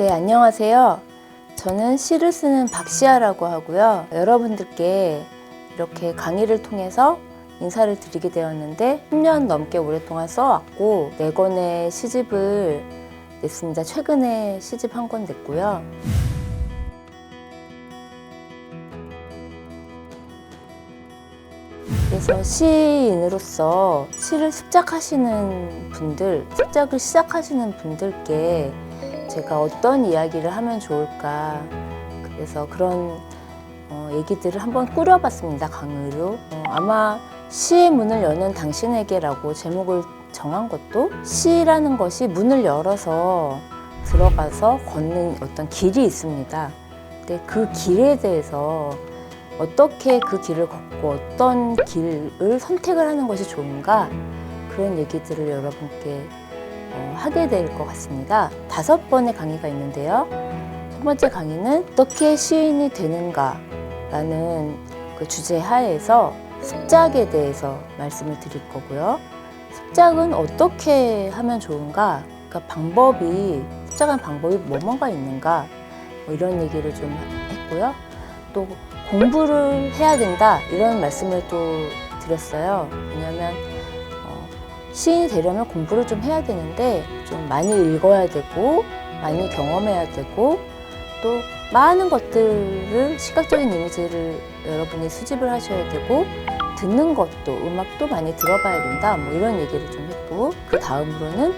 네, 안녕하세요. 저는 시를 쓰는 박시아라고 하고요. 여러분들께 이렇게 강의를 통해서 인사를 드리게 되었는데 10년 넘게 오랫동안 써왔고 네 권의 시집을 냈습니다. 최근에 시집 한 권 냈고요. 그래서 시인으로서 시를 습작하시는 분들, 습작을 시작하시는 분들께 제가 어떤 이야기를 하면 좋을까. 그래서 그런 어, 얘기들을 한번 꾸려봤습니다, 강의로. 어, 아마 시의 문을 여는 당신에게라고 제목을 정한 것도 시라는 것이 문을 열어서 들어가서 걷는 어떤 길이 있습니다. 근데 그 길에 대해서 어떻게 그 길을 걷고 어떤 길을 선택을 하는 것이 좋은가 그런 얘기들을 여러분께 어, 하게 될 것 같습니다. 다섯 번의 강의가 있는데요. 첫 번째 강의는 어떻게 시인이 되는가라는 그 주제 하에서 습작에 대해서 말씀을 드릴 거고요. 습작은 어떻게 하면 좋은가? 그러니까 방법이 습작한 방법이 뭐뭐가 있는가? 뭐 이런 얘기를 좀 했고요. 또 공부를 해야 된다 이런 말씀을 또 드렸어요. 왜냐하면 어, 시인이 되려면 공부를 좀 해야 되는데 좀 많이 읽어야 되고 많이 경험해야 되고 또 많은 것들을 시각적인 이미지를 여러분이 수집을 하셔야 되고 듣는 것도 음악도 많이 들어봐야 된다 뭐 이런 얘기를 좀 했고 그 다음으로는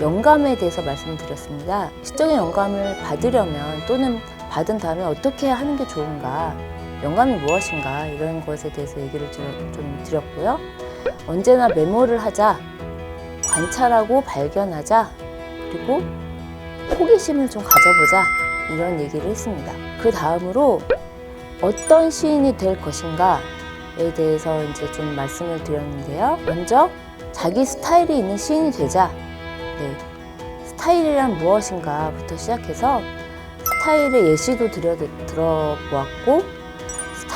영감에 대해서 말씀을 드렸습니다. 시적인 영감을 받으려면 또는 받은 다음에 어떻게 하는 게 좋은가 영감이 무엇인가 이런 것에 대해서 얘기를 좀, 좀 드렸고요. 언제나 메모를 하자, 관찰하고 발견하자, 그리고 호기심을 좀 가져보자 이런 얘기를 했습니다. 그 다음으로 어떤 시인이 될 것인가에 대해서 이제 좀 말씀을 드렸는데요. 먼저 자기 스타일이 있는 시인이 되자. 네. 스타일이란 무엇인가부터 시작해서 스타일의 예시도 들여, 들어보았고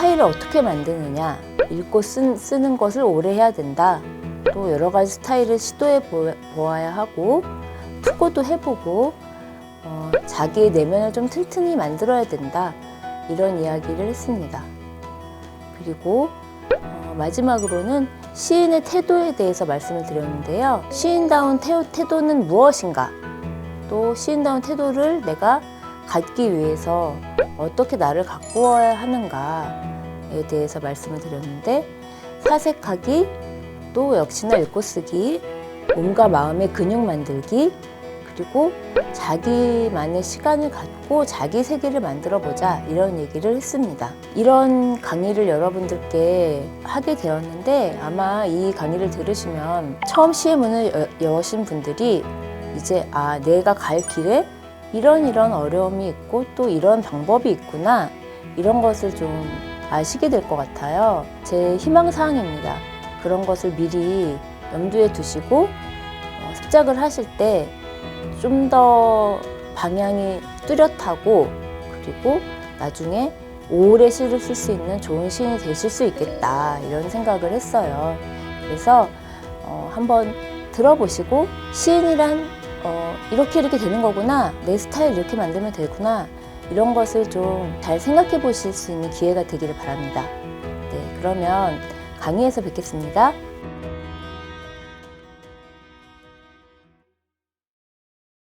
스타일을 어떻게 만드느냐. 읽고 쓴, 쓰는 것을 오래 해야 된다. 또 여러 가지 스타일을 시도해 보, 보아야 하고 투고도 해보고 어, 자기의 내면을 좀 튼튼히 만들어야 된다. 이런 이야기를 했습니다. 그리고 어, 마지막으로는 시인의 태도에 대해서 말씀을 드렸는데요. 시인다운 태, 태도는 무엇인가? 또 시인다운 태도를 내가 갖기 위해서 어떻게 나를 가꾸어야 하는가에 대해서 말씀을 드렸는데 사색하기 또 역시나 읽고 쓰기 몸과 마음의 근육 만들기 그리고 자기만의 시간을 갖고 자기 세계를 만들어 보자 이런 얘기를 했습니다. 이런 강의를 여러분들께 하게 되었는데 아마 이 강의를 들으시면 처음 시의 문을 여, 여신 분들이 이제 아 내가 갈 길에 이런 이런 어려움이 있고 또 이런 방법이 있구나 이런 것을 좀 아시게 될 것 같아요. 제 희망 사항입니다. 그런 것을 미리 염두에 두시고 어, 습작을 하실 때 좀 더 방향이 뚜렷하고 그리고 나중에 오래 쓸수 있는 좋은 시인이 되실 수 있겠다 이런 생각을 했어요. 그래서 어, 한번 들어보시고 시인이란 어, 이렇게 이렇게 되는 거구나 내 스타일 이렇게 만들면 되구나 이런 것을 좀 잘 생각해 보실 수 있는 기회가 되기를 바랍니다. 네, 그러면 강의에서 뵙겠습니다.